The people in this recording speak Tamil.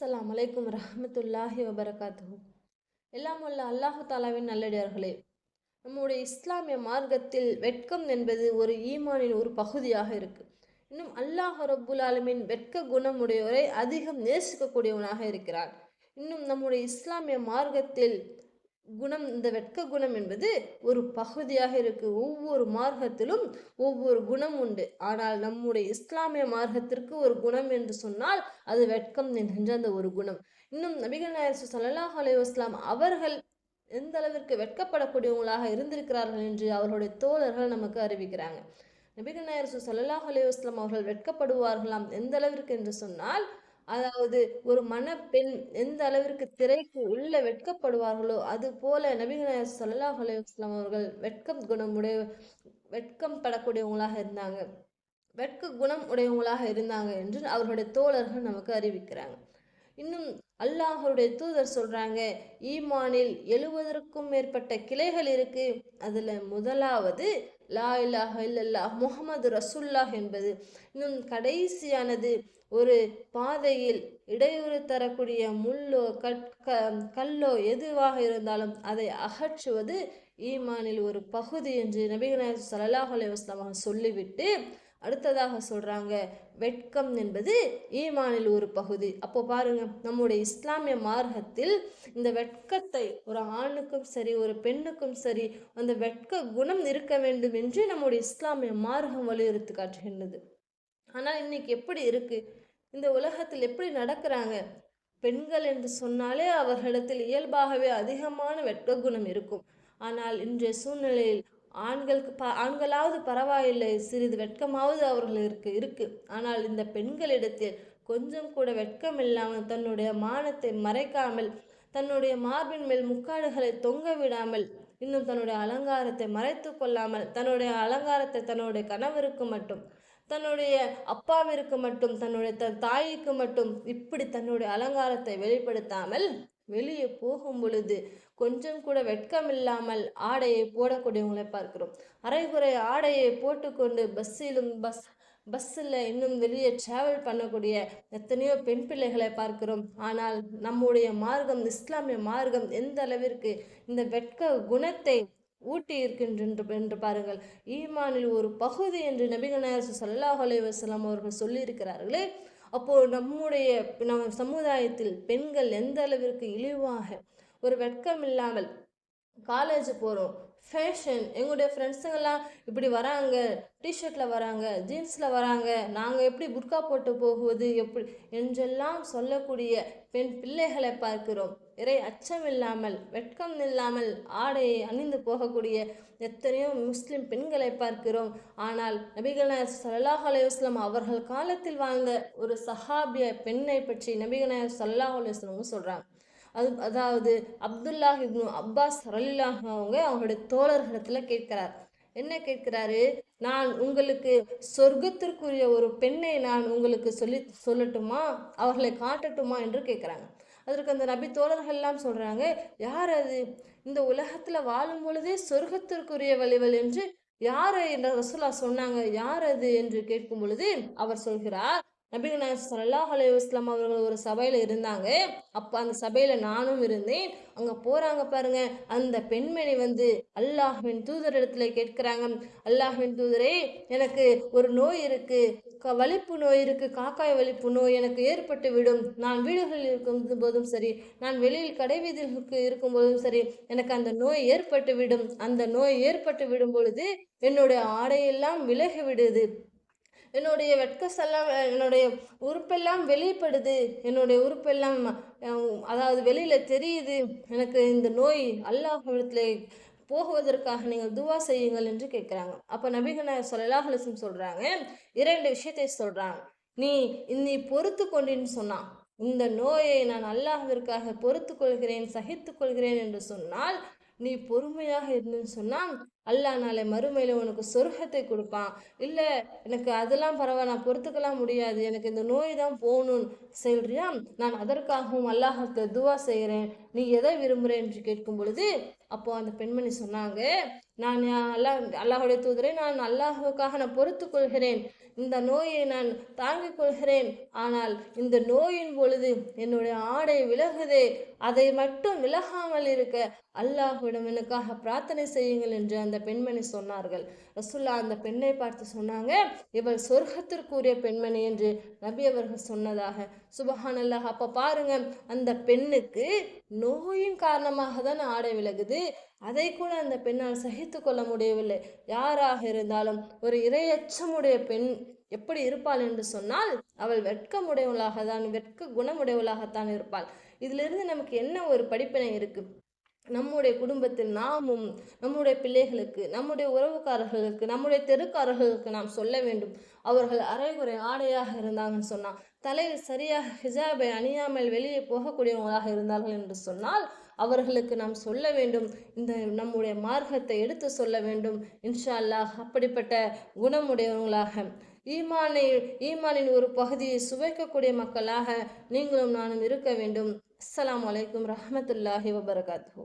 அஸ்லாம் அலைக்கும் ரஹமத்துல்லாஹி வபரகாத்து எல்லாம் உள்ள அல்லாஹு தாலாவின் நல்லடியார்களே நம்முடைய இஸ்லாமிய மார்க்கத்தில் வெட்கம் என்பது ஒரு ஈமானின் ஒரு பகுதியாக இருக்கு. இன்னும் அல்லாஹ் ரப்புல் ஆலமின் வெட்க குணமுடையோரை அதிகம் நேசிக்கக்கூடியவனாக இருக்கிறார். இன்னும் நம்முடைய இஸ்லாமிய மார்க்கத்தில் குணம் இந்த வெட்க குணம் என்பது ஒரு பகுதியாக இருக்கு. ஒவ்வொரு மார்க்கத்திலும் ஒவ்வொரு குணம் உண்டு. ஆனால் நம்முடைய இஸ்லாமிய மார்க்கத்திற்கு ஒரு குணம் என்று சொன்னால் அது வெட்கம் என்கின்ற அந்த ஒரு குணம். இன்னும் நபிகள் நாயர் சல்லாஹ் அலைவாஸ்லாம் அவர்கள் எந்த அளவிற்கு வெட்கப்படக்கூடியவங்களாக இருந்திருக்கிறார்கள் என்று அவர்களுடைய தோழர்கள் நமக்கு அறிவிக்கிறாங்க. நபிகள் நாயர் சல்லாஹ் அலைவாஸ்லாம் அவர்கள் வெட்கப்படுவார்களாம் எந்த அளவிற்கு என்று சொன்னால் அதாவது ஒரு மணப்பெண் எந்த அளவிற்கு திரைக்கு உள்ள வெட்கப்படுவார்களோ அது போல நபிகநாயர் சல்லாஹ் அலைவாஸ்லாம் அவர்கள் வெட்கம் குணமுடைய வெட்கம் படக்கூடியவங்களாக இருந்தாங்க. வெட்க குணம் உடையவங்களாக இருந்தாங்க என்று அவர்களுடைய தோழர்கள் நமக்கு அறிவிக்கிறாங்க. இன்னும் அல்லாஹருடைய தூதர் சொல்றாங்க ஈமானில் எழுவதற்கும் மேற்பட்ட கிளைகள் இருக்கு. அதுல முதலாவது லா இல்லாஹ இல்லல்லா முகமது ரசுல்லாஹ் என்பது இன்னும் கடைசியானது. ஒரு பாதையில் இடையூறு தரக்கூடிய முள்ளோ கற்க கல்லோ எதுவாக இருந்தாலும் அதை அகற்றுவது ஈமானில் ஒரு பகுதி என்று நபிகநாயகம் சல்லாஹ் அலைவாஸ்லாம் சொல்லிவிட்டு அடுத்ததாக சொல்கிறாங்க வெட்கம் என்பது ஈமானில் ஒரு பகுதி. அப்போ பாருங்க நம்முடைய இஸ்லாமிய மார்க்கத்தில் இந்த வெட்கத்தை ஒரு ஆணுக்கும் சரி ஒரு பெண்ணுக்கும் சரி அந்த வெட்க குணம் இருக்க வேண்டும் என்று நம்முடைய இஸ்லாமிய மார்க்கம் வலியுறுத்தி காட்டுகின்றது. ஆனால் இன்னைக்கு எப்படி இருக்குது இந்த உலகத்தில் எப்படி நடக்கிறாங்க? பெண்கள் என்று சொன்னாலே அவர்களிடத்தில் இயல்பாகவே அதிகமான வெட்க குணம் இருக்கும். ஆனால் இன்றைய சூழ்நிலையில் ஆண்களுக்கு ப ஆண்களாவது பரவாயில்லை சிறிது வெட்கமாவது அவர்களுக்கு இருக்குது ஆனால் இந்த பெண்களிடத்தில் கொஞ்சம் கூட வெட்கம் இல்லாமல் தன்னுடைய மானத்தை மறைக்காமல் தன்னுடைய மார்பின் மேல் முக்காடுகளை தொங்க விடாமல் இன்னும் தன்னுடைய அலங்காரத்தை மறைத்து கொள்ளாமல் தன்னுடைய அலங்காரத்தை தன்னுடைய கணவருக்கு மட்டும் தன்னுடைய அப்பாவிற்கு மட்டும் தன்னுடைய தன் தாய்க்கு மட்டும் இப்படி தன்னுடைய அலங்காரத்தை வெளிப்படுத்தாமல் வெளியே போகும் பொழுது கொஞ்சம் கூட வெட்கம் இல்லாமல் ஆடையை போடக்கூடியவங்களை பார்க்கிறோம். அரைகுறை ஆடையை போட்டுக்கொண்டு பஸ்ஸிலும் பஸ் பஸ்ஸில் இன்னும் வெளியே டிராவல் பண்ணக்கூடிய எத்தனையோ பெண் பிள்ளைகளை பார்க்கிறோம். ஆனால் நம்முடைய மார்க்கம் இஸ்லாமிய மார்க்கம் எந்த அளவிற்கு இந்த வெட்க குணத்தை ஊட்டி இருக்கின்ற என்று பாருங்கள். ஈமானில் ஒரு பகுதி என்று நபிகநாயர் சல்லாஹ் அலைவாஸ்லாம் அவர்கள் சொல்லியிருக்கிறார்களே அப்போ நம்முடைய நம்ம சமுதாயத்தில் பெண்கள் எந்த அளவிற்கு இழிவாக ஒரு வெட்கம் இல்லாமல் காலேஜ் போகிறோம் ஃபேஷன் எங்களுடைய ஃப்ரெண்ட்ஸுங்கெல்லாம் இப்படி வராங்க. டிஷர்ட்டில் வராங்க ஜீன்ஸில் வராங்க. நாங்கள் எப்படி புர்கா போட்டு போகுவது? எப்படி? என்றெல்லாம் சொல்லக்கூடிய பெண் பிள்ளைகளை பார்க்கிறோம். இறை அச்சம் இல்லாமல் வெட்கம் இல்லாமல் ஆடையை அணிந்து போகக்கூடிய எத்தனையோ முஸ்லிம் பெண்களை பார்க்கிறோம். ஆனால் நபிகநாயர் சல்லாஹ் அலையுஸ்லாம் அவர்கள் காலத்தில் வாழ்ந்த ஒரு சஹாபிய பெண்ணை பற்றி நபிகநாயர் சல்லாஹ் அலையுஸ்லாமும் சொல்கிறாங்க அது அதாவது அப்துல்லா இப்னு அப்பாஸ் ரலிலாஹ் அவங்க அவங்களுடைய தோழர்களிடத்துல கேட்கிறார். என்ன கேட்கிறாரு? நான் உங்களுக்கு சொர்க்கத்திற்குரிய ஒரு பெண்ணை நான் உங்களுக்கு சொல்லி சொல்லட்டுமா? அவர்களை காட்டட்டுமா? என்று கேட்குறாங்க. அதற்கு அந்த நபி தோழர்கள்லாம் சொல்கிறாங்க யார் அது? இந்த உலகத்தில் வாழும் பொழுதே சொர்க்கத்திற்குரிய வழிவல் என்று யார்? என்ற ரசுலா சொன்னாங்க. யார் அது? என்று கேட்கும் பொழுது அவர் சொல்கிறார் நபிகள் நாயகம் சல்லாஹ் அலைவாஸ்லாம் அவர்கள் ஒரு சபையில் இருந்தாங்க. அப்போ அந்த சபையில் நானும் இருந்தேன். அங்கே போகிறாங்க பாருங்க. அந்த பெண்மணி வந்து அல்லாஹ்வின் தூதர் இடத்துல கேட்குறாங்க. அல்லாஹ்வின் தூதரே எனக்கு ஒரு நோய் இருக்குது க வலிப்பு நோய் இருக்குது காக்காய் வலிப்பு நோய் எனக்கு ஏற்பட்டு விடும். நான் வீடுகளில் இருக்கும் போதும் சரி நான் வெளியில் கடை வீதிகளுக்கு இருக்கும் போதும் சரி எனக்கு அந்த நோய் ஏற்பட்டு விடும். அந்த நோய் ஏற்பட்டு விடும் பொழுது என்னுடைய ஆடையெல்லாம் விலகி விடுது. என்னுடைய வெட்கசெல்லாம் என்னுடைய உறுப்பெல்லாம் வெளிப்படுது. என்னுடைய உறுப்பெல்லாம் அதாவது வெளியில் தெரியுது. எனக்கு இந்த நோய் அல்லாஹிடத்துல போகுவதற்காக நீங்கள் துவா செய்யுங்கள் என்று கேட்குறாங்க. அப்போ நபிகநாயர் சொல்லலாஹ் சொல்கிறாங்க இரண்டு விஷயத்தை சொல்கிறாங்க நீ நீ பொறுத்து கொண்டின்னு சொன்னான் இந்த நோயை நான் அல்லாஹிற்காக பொறுத்து கொள்கிறேன் சகித்து கொள்கிறேன் என்று சொன்னால் நீ பொறுமையாக இருந்துன்னு சொன்னால் அல்லாஹ் நாளை மறுமையில் உனக்கு சொர்க்கத்தை கொடுப்பான். இல்லை எனக்கு அதெல்லாம் பரவாயில்ல நான் பொறுத்துக்கலாம் முடியாது எனக்கு இந்த நோய் தான் போகணும்னு சொல்றியா? நான் அதற்காகவும் அல்லாஹத்தை துவா செய்கிறேன். நீ எதை விரும்புகிறேன் என்று கேட்கும் பொழுது அப்போ அந்த பெண்மணி சொன்னாங்க நான் அல்லாஹ் அல்லாஹுடைய தூதரை நான் அல்லாஹுக்காக நான் பொறுத்து கொள்கிறேன். இந்த நோயை நான் தாங்கிக் கொள்கிறேன். ஆனால் இந்த நோயின் பொழுது என்னுடைய ஆடை விலகுதே. அதை மட்டும் விலகாமல் இருக்க அல்லாஹ்விடம் எனக்காக பிரார்த்தனை செய்யுங்கள் என்று அந்த பெண்மணி சொன்னார்கள். ரசுல்லா அந்த பெண்ணை பார்த்து சொன்னாங்க இவள் சொர்க்கத்திற்குரிய பெண்மணி என்று நபி அவர்கள் சொன்னதாக. சுபஹான் அல்லாஹ் அப்போ பாருங்க அந்த பெண்ணுக்கு நோயின் காரணமாக தான் ஆடை விலகுது. அதை கூட அந்த பெண்ணால் சகித்து கொள்ள முடியவில்லை. யாராக இருந்தாலும் ஒரு இரையச்சமுடைய பெண் எப்படி இருப்பாள் என்று சொன்னால் அவள் வெட்கமுடையவளாக தான் வெட்க குணமுடையவளாகத்தான் இருப்பாள். இதிலிருந்து நமக்கு என்ன ஒரு படிப்பினை இருக்குது நம்முடைய குடும்பத்தில் நாமும் நம்முடைய பிள்ளைகளுக்கு நம்முடைய உறவுக்காரர்களுக்கு நம்முடைய தெருக்காரர்களுக்கு நாம் சொல்ல வேண்டும். அவர்கள் அரைகுறை ஆடையாக இருந்தாங்கன்னு சொன்னால் தலையில் சரியாக ஹிஜாபை அணியாமல் வெளியே போகக்கூடியவங்களாக இருந்தார்கள் என்று சொன்னால் அவர்களுக்கு நாம் சொல்ல வேண்டும். இந்த நம்முடைய மார்க்கத்தை எடுத்து சொல்ல வேண்டும். இன்ஷா அல்லாஹ் அப்படிப்பட்ட குணமுடையவங்களாக ஈமானை ஈமானின் ஒரு பகுதியை சுவைக்கக்கூடிய மக்களாக நீங்களும் நானும் இருக்க வேண்டும். அஸ்ஸலாமு அலைக்கும் ரஹமத்துல்லாஹி வபரகாத்து